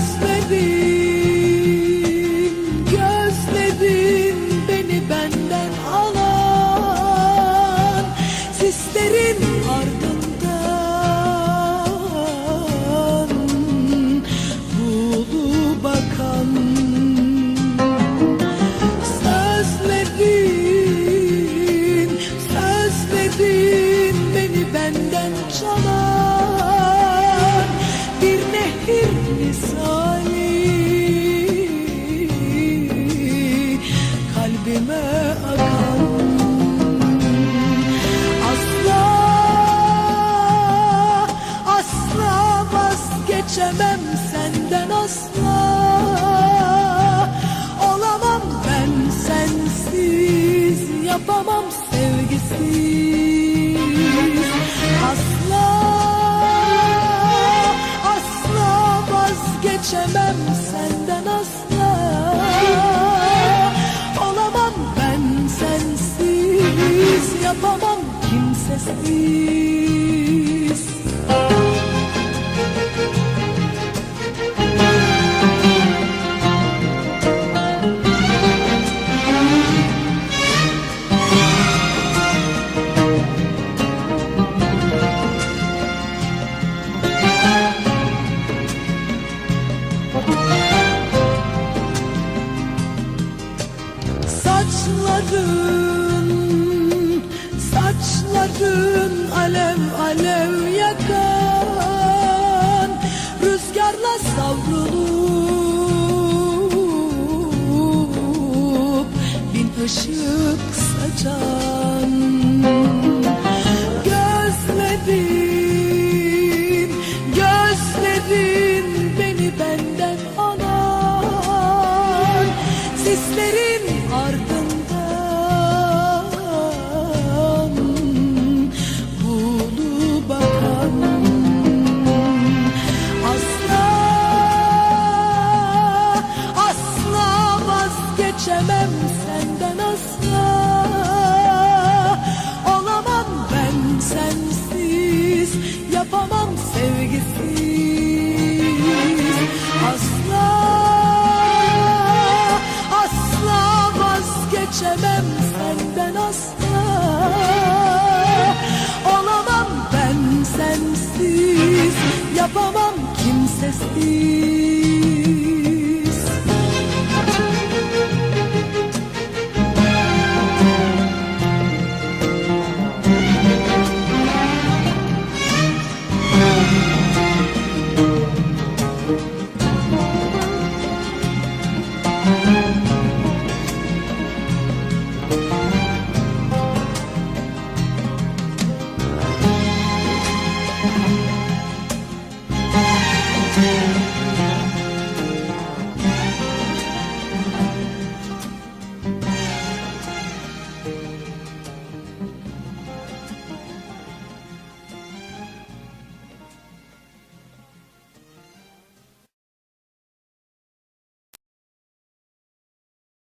Gözledim, gözledim beni benden alan Sislerin ardından Kalbime akan. Asla, asla vazgeçemem senden asla. Olamam ben sensiz, yapamam sevgisiz Yapamam. Kimsesiz. Saçların, saçların alev alev yakan vazgeçemem senden asla. Olamam ben sensiz. Yapamam kimsesiz.